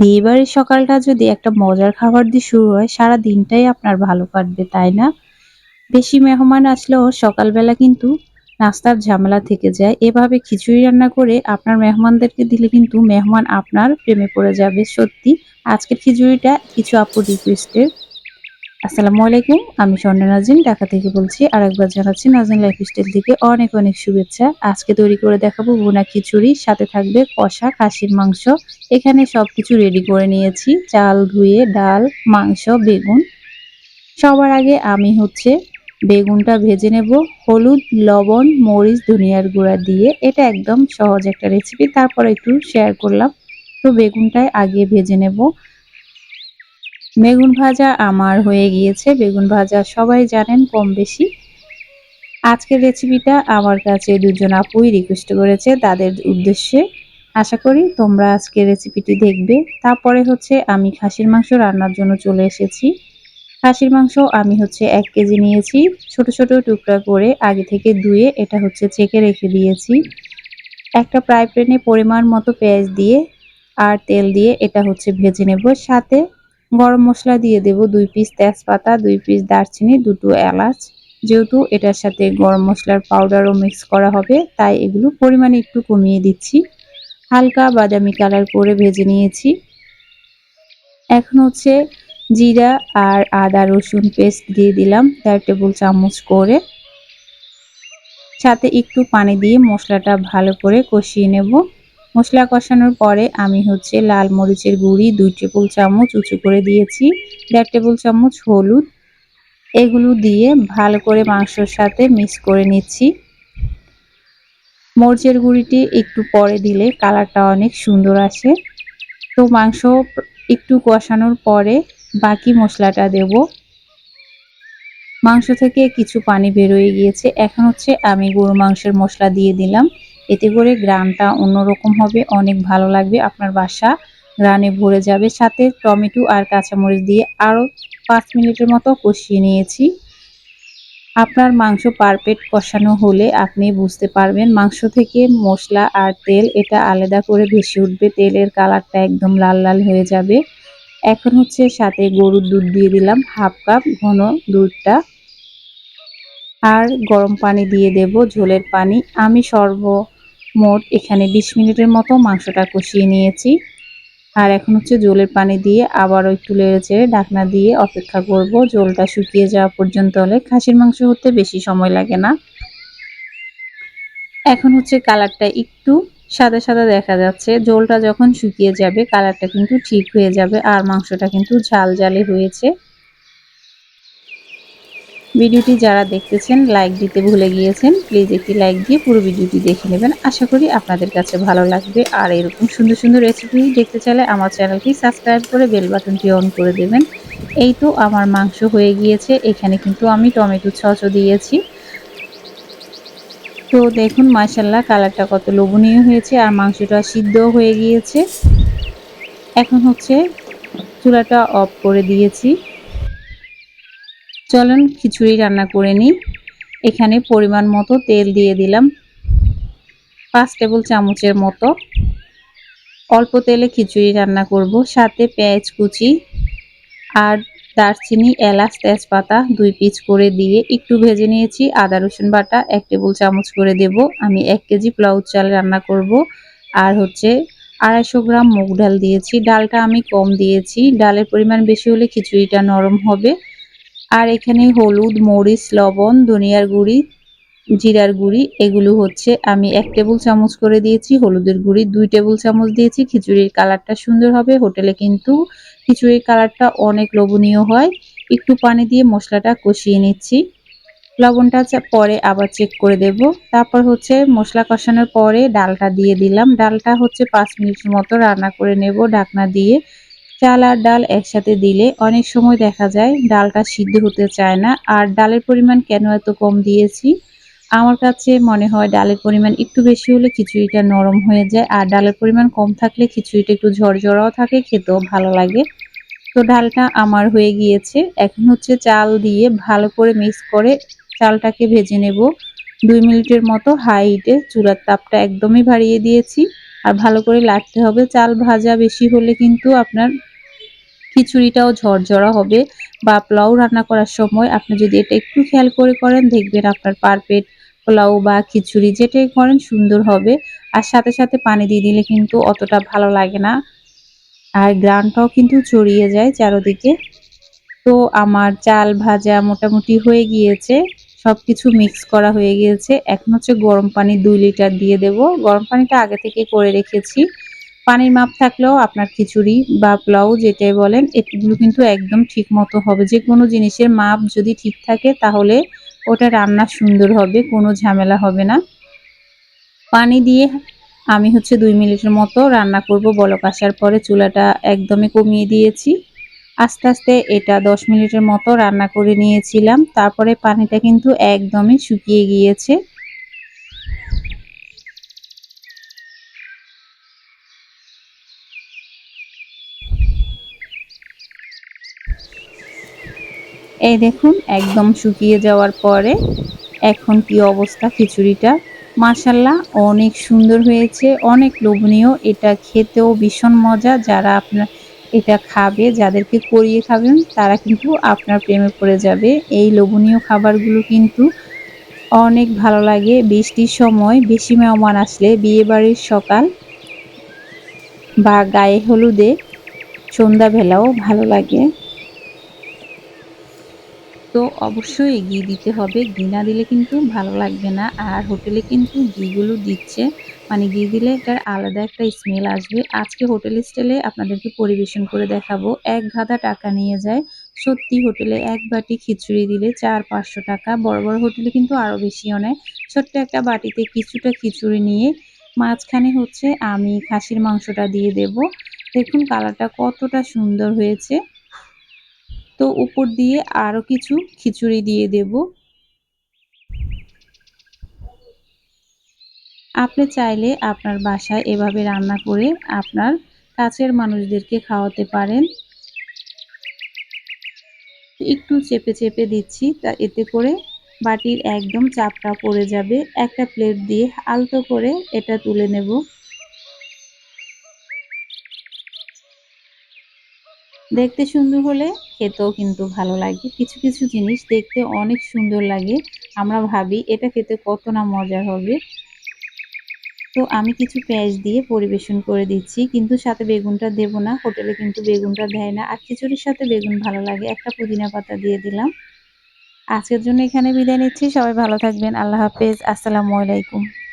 বিয়েবাড়ির সকালটা যদি একটা মজার খাবার দিয়ে শুরু হয়, সারা দিনটাই আপনার ভালো কাটবে, তাই না? বেশি মেহমান আসলেও সকালবেলা কিন্তু নাস্তার ঝামেলা থেকে যায়। এভাবে খিচুড়ি রান্না করে আপনার মেহমানদেরকে দিলে কিন্তু মেহমান আপনার প্রেমে পড়ে যাবে, সত্যি। আজকের খিচুড়িটা কিছু আপু রিকোয়েস্টের আসসালামু আলাইকুম, আমি স্বর্ণ নাজিন ঢাকা থেকে বলছি আর একবার জানাচ্ছি নাজিন লাইফ স্টাইল থেকে অনেক অনেক শুভেচ্ছা। আজকে তৈরি করে দেখাবো বোনা খিচুড়ি, সাথে থাকবে কষা খাসির মাংস। এখানে সবকিছু রেডি করে নিয়েছি, চাল, ধুয়ে, ডাল, মাংস, বেগুন। সবার আগে আমি হচ্ছে বেগুনটা ভেজে নেব, হলুদ, লবণ, মরিচ, ধনিয়ার গুঁড়া দিয়ে। এটা একদম সহজ একটা রেসিপি তারপর একটু শেয়ার করলাম। তো বেগুনটাই আগে ভেজে নেব। বেগুন ভাজা আমার হয়ে গিয়েছে। বেগুন ভাজা সবাই জানেন কম বেশি। আজকের রেসিপিটা আমার কাছে দুজন আপুই রিকোয়েস্ট করেছে তাদের উদ্দেশ্যে। আশা করি তোমরা আজকে রেসিপিটি দেখবে। তারপরে হচ্ছে আমি খাসির মাংস রান্নার জন্য চলে এসেছি। খাসির মাংস আমি হচ্ছে এক কেজি নিয়েছি। ছোট ছোট টুকরা করে আগে থেকে ধুয়ে এটা হচ্ছে চেকে রেখে দিয়েছি। একটা ফ্রাই প্যানে পরিমাণ মতো পেঁয়াজ দিয়ে আর তেল দিয়ে এটা হচ্ছে ভেজে নেব সাথে। গরম মশলা দিয়ে দেব দুই পিস তেজপাতা, দুই পিস দারচিনি, দুটো এলাচ। যেহেতু এটার সাথে গরম মশলার পাউডারও মিক্স করা হবে, তাই এগুলো পরিমাণে একটু কমিয়ে দিচ্ছি। হালকা বাদামি কালার করে ভেজে নিয়েছি। এখন হচ্ছে জিরা আর আদা, রসুন পেস্ট দিয়ে দিলাম দেড় টেবিল চামচ করে। সাথে একটু পানি দিয়ে মশলাটা ভালো করে কষিয়ে নেব। মশলা কষানোর পরে আমি হচ্ছে লাল মরিচের গুঁড়ি, দুই টেবিল চামচ উঁচু করে দিয়েছি, দেড় টেবিল চামচ হলুদ। এগুলো দিয়ে ভালো করে মাংসর সাথে মিক্স করে নিচ্ছি। মরিচের গুঁড়িটি একটু পরে দিলে কালারটা অনেক সুন্দর আসে। তো মাংস একটু কষানোর পরে বাকি মশলাটা দেব। মাংস থেকে কিছু পানি বেরোয় গিয়েছে। এখন হচ্ছে আমি গরু মাংসের মশলা দিয়ে দিলাম। এতে করে গ্রানটা অন্যরকম হবে, অনেক ভালো লাগবে, আপনার বাসা গ্রানে ভরে যাবে। সাথে টমেটো আর কাঁচামরিচ দিয়ে আরও পাঁচ মিনিটের মতো কষিয়ে নিয়েছি। আপনার মাংস পারফেক্ট কষানো হলে আপনি বুঝতে পারবেন, মাংস থেকে মশলা আর তেল, এটা আলাদা করে ভেসে উঠবে, তেলের কালারটা একদম লাল লাল হয়ে যাবে। এখন হচ্ছে সাথে গরুর দুধ দিয়ে দিলাম, হাফ কাপ ঘন দুধটা। আর গরম পানি দিয়ে দেব, ঝোলের পানি। আমি সর্বমোট এখানে ২০ মিনিটের মতো মাংসটা কষিয়ে নিয়েছি। আর এখন হচ্ছে জলের পানি দিয়ে আবারও একটু লেড়ে চেড়ে ঢাকনা দিয়ে অপেক্ষা করব। জলটা শুকিয়ে যাওয়া পর্যন্ত হলে খাসির মাংস হতে বেশি সময় লাগে না। এখন হচ্ছে কালারটা একটু সাদা সাদা দেখা যাচ্ছে। জলটা যখন শুকিয়ে যাবে, কালারটা কিন্তু ঠিক হয়ে যাবে আর মাংসটা কিন্তু ঝাল ঝালে হয়েছে। ভিডিওটি যারা দেখতেছেন লাইক দিতে ভুলে গিয়েছেন প্লিজ একটি লাইক দিয়ে পুরো ভিডিওটি দেখে নেবেন। আশা করি আপনাদের কাছে ভালো লাগবে। আর এরকম সুন্দর সুন্দর রেসিপি দেখতে চাইলে আমার চ্যানেলটি সাবস্ক্রাইব করে বেল বাটনটি অন করে দেবেন। এই তো আমার মাংস হয়ে গিয়েছে। এখানে কিন্তু আমি টমেটো সসও দিয়েছি। তো দেখুন মাসাল্লাহ কালারটা কত লোভনীয় হয়েছে আর মাংসটা সিদ্ধ হয়ে গিয়েছে। এখন হচ্ছে চুলাটা অফ করে দিয়েছি। চলেন খিচুড়ি রান্না করে নিই। এখানে পরিমাণ মতো তেল দিয়ে দিলাম। পাঁচ টেবিল চামচের মতো। অল্প তেলে খিচুড়ি রান্না করব। সাথে পেঁয়াজ কুচি আর দারচিনি, এলাচ, তেজপাতা দুই পিস করে দিয়ে একটু ভেজে নিয়েছি। আদা, রসুন বাটা এক টেবিল চামচ করে দেব। আমি এক কেজি প্লাউ চাল রান্না করব। আর হচ্ছে আড়াইশো গ্রাম মুগ ডাল দিয়েছি। ডালটা আমি কম দিয়েছি। ডালের পরিমাণ বেশি হলে খিচুড়িটা নরম হবে। আর এখানে হলুদ, মরিচ, লবণ, ধনিয়ার গুঁড়ি, জিরার গুঁড়ি, এগুলো হচ্ছে আমি এক টেবিল চামচ করে দিয়েছি, হলুদের গুঁড়ি দুই টেবিল চামচ দিয়েছি, খিচুড়ির কালারটা সুন্দর হবে, হোটেলে কিন্তু খিচুড়ির কালারটা অনেক লোভনীয় হয়। একটু পানি দিয়ে মশলাটা কষিয়ে নিচ্ছি। লবণটা পরে আবার চেক করে দেব। তারপর হচ্ছে মশলা কষানোর পরে ডালটা দিয়ে দিলাম। ডালটা হচ্ছে পাঁচ মিনিট মতো রান্না করে নেব, ঢাকনা দিয়ে। চাল আর ডাল একসাথে দিলে অনেক সময় দেখা যায় ডালটা সিদ্ধ হতে চায় না। আর ডালের পরিমাণ কেন এত কম দিয়েছি? আমার কাছে মনে হয় ডালের পরিমাণ একটু বেশি হলে খিচুড়িটা নরম হয়ে যায়, আর ডালের পরিমাণ কম থাকলে খিচুড়িটা একটু ঝরঝরাও থাকে, খেতেও ভালো লাগে। তো ডালটা আমার হয়ে গিয়েছে। এখন হচ্ছে চাল দিয়ে ভালো করে মিক্স করে চালটাকে ভেজে নেব। দুই মিনিটের মতো হাই হিটে চুলার তাপটা একদমই বাড়িয়ে দিয়েছি। আর ভালো করে লাড়তে হবে। চাল ভাজা বেশি হলে কিন্তু আপনার খিচুড়িটাও ঝরঝরা হবে। বা পোলাও রান্না করার সময় আপনি যদি এটা একটু খেয়াল করে করেন, দেখবেন আপনার পারফেক্ট পোলাও বা খিচুড়ি যেটাই করেন সুন্দর হবে। আর সাথে সাথে পানি দিয়ে দিলে কিন্তু অতটা ভালো লাগে না। আর গ্রানটাও কিন্তু ছড়িয়ে যায় চারোদিকে। তো আমার চাল ভাজা মোটামুটি হয়ে গিয়েছে। সব কিছু মিক্স করা হয়ে গিয়েছে। এখন হচ্ছে গরম পানি দুই লিটার দিয়ে দেব। গরম পানিটা আগে থেকে করে রেখেছি। পানির মাপ থাকলেও আপনার খিচুড়ি বা পোলাও যেটাই বলেন, এগুলো কিন্তু একদম ঠিক মতো হবে। যে কোনো জিনিসের মাপ যদি ঠিক থাকে, তাহলে ওটা রান্না সুন্দর হবে, কোনো ঝামেলা হবে না। পানি দিয়ে আমি হচ্ছে দুই মিনিটের মতো রান্না করব। বলক আসার পরে চুলাটা একদমই কমিয়ে দিয়েছি। আস্তে আস্তে এটা দশ মিনিটের মতো রান্না করে নিয়েছিলাম। তারপরে পানিটা কিন্তু একদমই শুকিয়ে গিয়েছে। এই দেখুন, একদম শুকিয়ে যাওয়ার পরে এখন কি অবস্থা খিচুড়িটা। মাসাল্লাহ অনেক সুন্দর হয়েছে, অনেক লোভনীয়। এটা খেতেও ভীষণ মজা। যারা আপনার এটা খাবে, যাদেরকে করিয়ে খাবেন, তারা কিন্তু আপনার প্রেমে পড়ে যাবে। এই লোভনীয় খাবারগুলো কিন্তু অনেক ভালো লাগে। বৃষ্টির সময় বেশি মেহমান আসলে বিয়েবাড়ির সকাল বা গায়ে হলুদে সন্ধ্যাবেলাও ভালো লাগে। তো অবশ্যই ঘি দিতে হবে। ঘি না দিলে কিন্তু ভালো লাগবে না। আর হোটেলে কিন্তু ঘিগুলো দিচ্ছে। মানে ঘি দিলে এটার আলাদা একটা স্মেল আসবে। আজকে হোটেল স্টাইলে আপনাদেরকে পরিবেশন করে দেখাবো। এক গাদা টাকা নিয়ে যায়। সত্যি হোটেলে এক বাটি খিচুড়ি দিলে চার পাঁচশো টাকা। বড় বড় হোটেলে কিন্তু আরও বেশিও নেয়। ছোট্ট একটা বাটিতে কিছুটা খিচুড়ি নিয়ে মাঝখানে হচ্ছে আমি খাসির মাংসটা দিয়ে দেব। দেখুন কালারটা কতটা সুন্দর হয়েছে। তো উপর দিয়ে আরও কিছু খিচুড়ি দিয়ে দেব। আপনি চাইলে আপনার বাসায় এভাবে রান্না করে আপনার কাছের মানুষদেরকে খাওয়াতে পারেন। একটু চেপে চেপে দিচ্ছি, তা এতে করে বাটির একদম চাপটা পড়ে যাবে। একটা প্লেট দিয়ে আলতো করে এটা তুলে নেব। দেখতে সুন্দর হলে খেতেও কিন্তু ভালো লাগে। কিছু কিছু জিনিস দেখতে অনেক সুন্দর লাগে। আমরা ভাবি, এটা খেতে কত না মজার হবে। তো আমি কিছু পেঁয়াজ দিয়ে পরিবেশন করে দিচ্ছি, কিন্তু সাথে বেগুনটা দেব না। হোটেলে কিন্তু বেগুনটা দেয় না। আর খিচুড়ির সাথে বেগুন ভালো লাগে। একটা পুদিনা পাতা দিয়ে দিলাম। আজকের জন্য এখানে বিদায় নিচ্ছি। সবাই ভালো থাকবেন। আল্লাহ হাফেজ। আসসালামু আলাইকুম।